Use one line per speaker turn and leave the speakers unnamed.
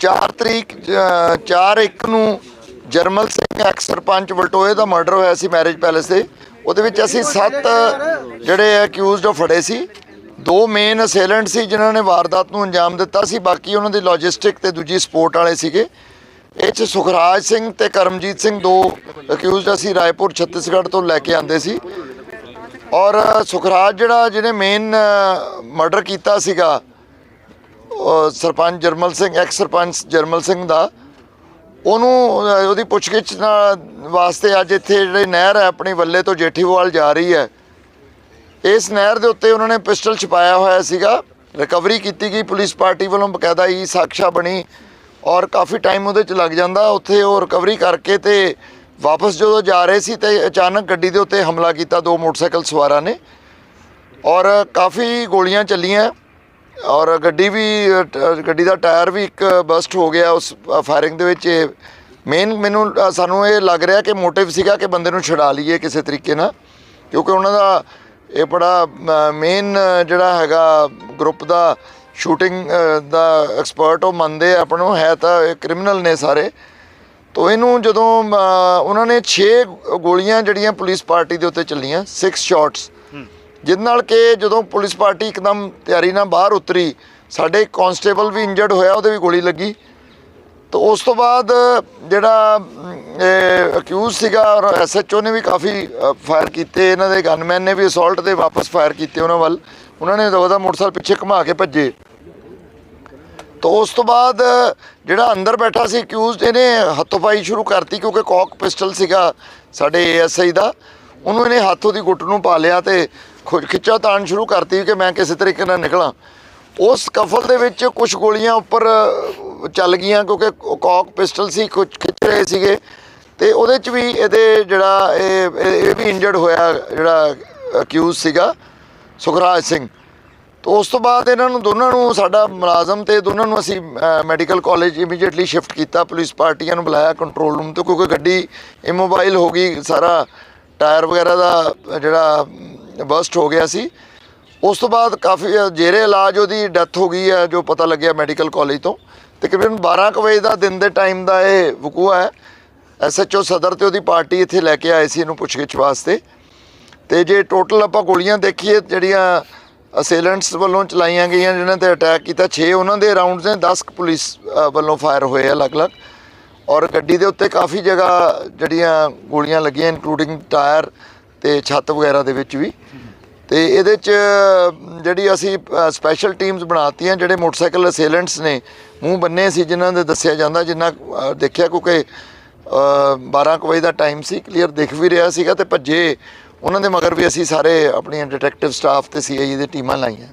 4 ਤਰੀਕ 4 ਇੱਕ ਨੂੰ ਜਰਮਲ ਸਿੰਘ ਐਕਸ ਸਰਪੰਚ ਵਲਟੋਏ ਦਾ ਮਰਡਰ ਹੋਇਆ ਸੀ ਮੈਰਿਜ ਪੈਲੇਸ ਤੇ। ਉਹਦੇ ਵਿੱਚ ਅਸੀਂ 7 ਜਿਹੜੇ ਅਕਿਊਜ਼ਡ ਫੜੇ ਸੀ। ਦੋ ਮੇਨ ਅਸੇਲੈਂਟ ਸੀ ਜਿਨ੍ਹਾਂ ਨੇ ਵਾਰਦਾਤ ਨੂੰ ਅੰਜਾਮ ਦਿੱਤਾ ਸੀ। ਬਾਕੀ ਉਹਨਾਂ ਦੀ ਲੌਜਿਸਟਿਕ ਤੇ ਦੂਜੀ ਸਪੋਰਟ ਵਾਲੇ ਸੀਗੇ। ਇਹ ਚ ਸੁਖਰਾਜ ਸਿੰਘ ਤੇ ਕਰਮਜੀਤ ਸਿੰਘ ਦੋ ਅਕਿਊਜ਼ਡ ਅਸੀਂ ਰਾਏਪੁਰ ਛੱਤੀਸਗੜ੍ਹ ਤੋਂ ਲੈ ਕੇ ਆਂਦੇ ਸੀ। ਔਰ ਸੁਖਰਾਜ ਜਿਹੜਾ ਜਿਹਨੇ ਮੇਨ ਮਰਡਰ ਕੀਤਾ ਸੀਗਾ ਸਰਪੰਚ ਜਰਮਲ ਸਿੰਘ ਐਕਸ ਸਰਪੰਚ ਜਰਮਲ ਸਿੰਘ ਦਾ, ਉਹਨੂੰ ਉਹਦੀ ਪੁੱਛਗਿੱਛ ਨਾਲ ਵਾਸਤੇ ਅੱਜ ਇੱਥੇ ਜਿਹੜੇ ਨਹਿਰ ਹੈ, ਆਪਣੀ ਵੱਲੇ ਤੋਂ ਜੇਠੀਵਾਲ ਜਾ ਰਹੀ ਹੈ। ਇਸ ਨਹਿਰ ਦੇ ਉੱਤੇ ਉਹਨਾਂ ਨੇ ਪਿਸਟਲ ਛਪਾਇਆ ਹੋਇਆ ਸੀਗਾ, ਰਿਕਵਰੀ ਕੀਤੀ ਗਈ, ਪੁਲਿਸ ਪਾਰਟੀ ਵੱਲੋਂ ਬਕਾਇਦਾ ਹੀ ਸਾਖਸ਼ਾ ਬਣੀ ਔਰ ਕਾਫੀ ਟਾਈਮ ਉਹਦੇ ਚ ਲੱਗ ਜਾਂਦਾ, ਉੱਥੇ ਉਹ ਰਿਕਵਰੀ ਕਰਕੇ ਤੇ ਵਾਪਸ ਜਦੋਂ ਜਾ ਰਹੇ ਸੀ ਤੇ ਅਚਾਨਕ ਗੱਡੀ ਦੇ ਉੱਤੇ ਹਮਲਾ ਕੀਤਾ, ਦੋ ਮੋਟਰਸਾਈਕਲ ਸਵਾਰਾਂ ਨੇ ਔਰ ਕਾਫੀ ਗੋਲੀਆਂ ਚੱਲੀਆਂ। ਔਰ ਗੱਡੀ ਵੀ, ਗੱਡੀ ਦਾ ਟਾਇਰ ਵੀ ਇੱਕ ਬਸਟ ਹੋ ਗਿਆ ਉਸ ਫਾਇਰਿੰਗ ਦੇ ਵਿੱਚ ਮੇਨ ਮੈਨੂੰ ਸਾਨੂੰ ਇਹ ਲੱਗ ਰਿਹਾ ਕਿ ਮੋਟਿਵ ਸੀਗਾ ਕਿ ਬੰਦੇ ਨੂੰ ਛਡਾ ਲਈਏ ਕਿਸੇ ਤਰੀਕੇ ਨਾਲ। ਕਿਉਂਕਿ ਉਹਨਾਂ ਦਾ ਇਹ ਬੜਾ ਮੇਨ ਜਿਹੜਾ ਹੈਗਾ ਗਰੁੱਪ ਦਾ ਸ਼ੂਟਿੰਗ ਦਾ ਐਕਸਪਰਟ ਉਹ ਮੰਨਦੇ ਆ ਆਪਾਂ ਹੈ ਤਾਂ ਇਹ ਕ੍ਰਿਮੀਨਲ ਨੇ ਸਾਰੇ। ਤੋ ਇਹਨੂੰ ਜਦੋਂ ਉਹਨਾਂ ਨੇ 6 ਗੋਲੀਆਂ ਜਿਹੜੀਆਂ ਪੁਲਿਸ ਪਾਰਟੀ ਦੇ ਉੱਤੇ ਚੱਲੀਆਂ 6 ਸ਼ਾਟਸ ਜਿਸ ਨਾਲ ਕਿ ਜਦੋਂ ਪੁਲਿਸ ਪਾਰਟੀ ਇੱਕਦਮ ਤਿਆਰੀ ਨਾਲ ਬਾਹਰ ਉਤਰੀ, ਸਾਡੇ ਕਾਂਸਟੇਬਲ ਵੀ ਇੰਜਰਡ ਹੋਇਆ, ਉਹਦੇ ਵੀ ਗੋਲੀ ਲੱਗੀ। ਤਾਂ ਉਸ ਤੋਂ ਬਾਅਦ ਜਿਹੜਾ ਅਕਿਊਜ਼ ਸੀਗਾ, ਔਰ ਐਸਐਚਓ ਨੇ ਵੀ ਕਾਫੀ ਫਾਇਰ ਕੀਤੇ। ਇਹਨਾਂ ਦੇ ਗਨਮੈਨ ਨੇ ਵੀ ਅਸੌਲਟ ਦੇ ਵਾਪਸ ਫਾਇਰ ਕੀਤੇ ਉਹਨਾਂ ਵੱਲ। ਉਹਨਾਂ ਨੇ ਦਵਦਾ ਮੋਟਰਸਾਈਕਲ ਪਿੱਛੇ ਘੁਮਾ ਕੇ ਭੱਜੇ। ਤਾਂ ਉਸ ਤੋਂ ਬਾਅਦ ਜਿਹੜਾ ਅੰਦਰ ਬੈਠਾ ਸੀ ਅਕਿਊਜ਼ਡ ਇਹਨੇ ਹੱਥੋਂ-ਪਾਈ ਸ਼ੁਰੂ ਕਰਤੀ, ਕਿਉਂਕਿ ਕੌਕ ਪਿਸਟਲ ਸੀਗਾ ਸਾਡੇ ਏਐਸਆਈ ਦਾ। ਉਹਨੂੰ ਇਹਨੇ ਹੱਥੋਂ ਦੀ ਗੁੱਟ ਨੂੰ ਪਾ ਲਿਆ ਤੇ ਖੁ- ਖਿੱਚਾ ਤਾਣ ਸ਼ੁਰੂ ਕਰਤੀ ਕਿ ਮੈਂ ਕਿਸੇ ਤਰੀਕੇ ਨਾਲ ਨਿਕਲਾਂ। ਉਸ ਕਫਲ ਦੇ ਵਿੱਚ ਕੁਝ ਗੋਲੀਆਂ ਉੱਪਰ ਚੱਲ ਗਈਆਂ ਕਿਉਂਕਿ ਕੌਕ ਪਿਸਟਲ ਸੀ ਕੁਝ ਖਿੱਚ ਰਹੇ ਸੀਗੇ। ਤੇ ਉਹਦੇ ਚ ਵੀ ਇਹਦੇ ਜਿਹੜਾ ਇਹ ਇਹ ਇਹ ਵੀ ਇੰਜਰਡ ਹੋਇਆ ਜਿਹੜਾ ਅਕਿਊਜ਼ ਸੀਗਾ, ਸੁਖਰਾਜ ਸਿੰਘ। ਤੋਂ ਉਸ ਤੋਂ ਬਾਅਦ ਇਹਨਾਂ ਨੂੰ ਦੋਨਾਂ ਨੂੰ, ਸਾਡਾ ਮੁਲਾਜ਼ਮ ਤੇ ਦੋਨਾਂ ਨੂੰ ਅਸੀਂ ਮੈਡੀਕਲ ਕਾਲਜ ਇਮੀਡੀਏਟਲੀ ਸ਼ਿਫਟ ਕੀਤਾ। ਪੁਲਿਸ ਪਾਰਟੀਆਂ ਨੂੰ ਬੁਲਾਇਆ ਕੰਟਰੋਲ ਰੂਮ ਤੋਂ, ਕਿਉਂਕਿ ਗੱਡੀ ਇਮੋਬਾਈਲ ਹੋ ਗਈ, ਸਾਰਾ ਟਾਇਰ ਵਗੈਰਾ ਦਾ ਜਿਹੜਾ ਬਸਟ ਹੋ ਗਿਆ ਸੀ। ਉਸ ਤੋਂ ਬਾਅਦ ਕਾਫੀ ਜੇਰੇ ਇਲਾਜ ਉਹਦੀ ਡੈਥ ਹੋ ਗਈ ਹੈ, ਜੋ ਪਤਾ ਲੱਗਿਆ ਮੈਡੀਕਲ ਕਾਲਜ ਤੋਂ। ਤਕਰੀਬਨ 12 ਕੁ ਵਜੇ ਦਾ ਦਿਨ ਦੇ ਟਾਈਮ ਦਾ ਇਹ ਵਕੂਆ ਹੈ। ਐਸਐਚਓ ਸਦਰ ਤੇ ਉਹਦੀ ਪਾਰਟੀ ਇੱਥੇ ਲੈ ਕੇ ਆਏ ਸੀ ਇਹਨੂੰ ਪੁੱਛਗਿੱਛ ਵਾਸਤੇ। ਤੇ ਜੇ ਟੋਟਲ ਆਪਾਂ ਗੋਲੀਆਂ ਦੇਖੀਏ, ਜਿਹੜੀਆਂ ਅਸੇਲੈਂਟਸ ਵੱਲੋਂ ਚਲਾਈਆਂ ਗਈਆਂ, ਜਿਨ੍ਹਾਂ ਤੇ ਅਟੈਕ ਕੀਤਾ 6 ਉਹਨਾਂ ਦੇ ਰਾਉਂਡਸ ਨੇ 10 ਪੁਲਿਸ ਵੱਲੋਂ ਫਾਇਰ ਹੋਏ ਆ ਅਲੱਗ-ਅਲੱਗ। ਔਰ ਗੱਡੀ ਦੇ ਉੱਤੇ ਕਾਫੀ ਜਗ੍ਹਾ ਜਿਹੜੀਆਂ ਗੋਲੀਆਂ ਲੱਗੀਆਂ ਇਨਕਲੂਡਿੰਗ ਟਾਇਰ ਤੇ ਛੱਤ ਵਗੈਰਾ ਦੇ ਵਿੱਚ ਵੀ। ਤੇ ਇਹਦੇ ਚ ਜਿਹੜੀ ਅਸੀਂ ਸਪੈਸ਼ਲ ਟੀਮਸ ਬਣਾਤੀਆਂ ਜਿਹੜੇ ਮੋਟਰਸਾਈਕਲ ਅਸੇਲੈਂਟਸ ਨੇ ਮੂੰਹ ਬੰਨੇ ਸੀ ਜਿਨ੍ਹਾਂ ਦੇ ਦੱਸਿਆ ਜਾਂਦਾ ਜਿੰਨਾ ਦੇਖਿਆ ਕਿਉਂਕਿ ਅ, 12 ਕੁ ਵਜੇ ਦਾ ਟਾਈਮ ਸੀ ਕਲੀਅਰ ਦਿਖ ਵੀ ਰਿਹਾ ਸੀਗਾ ਤੇ ਭੱਜੇ। ਉਹਨਾਂ ਦੇ ਮਗਰ ਵੀ ਅਸੀਂ ਸਾਰੇ ਆਪਣੀਆਂ ਡਿਟੈਕਟਿਵ ਸਟਾਫ ਤੇ ਸੀਆਈਏ ਦੀ ਟੀਮਾਂ ਲਾਈਆਂ।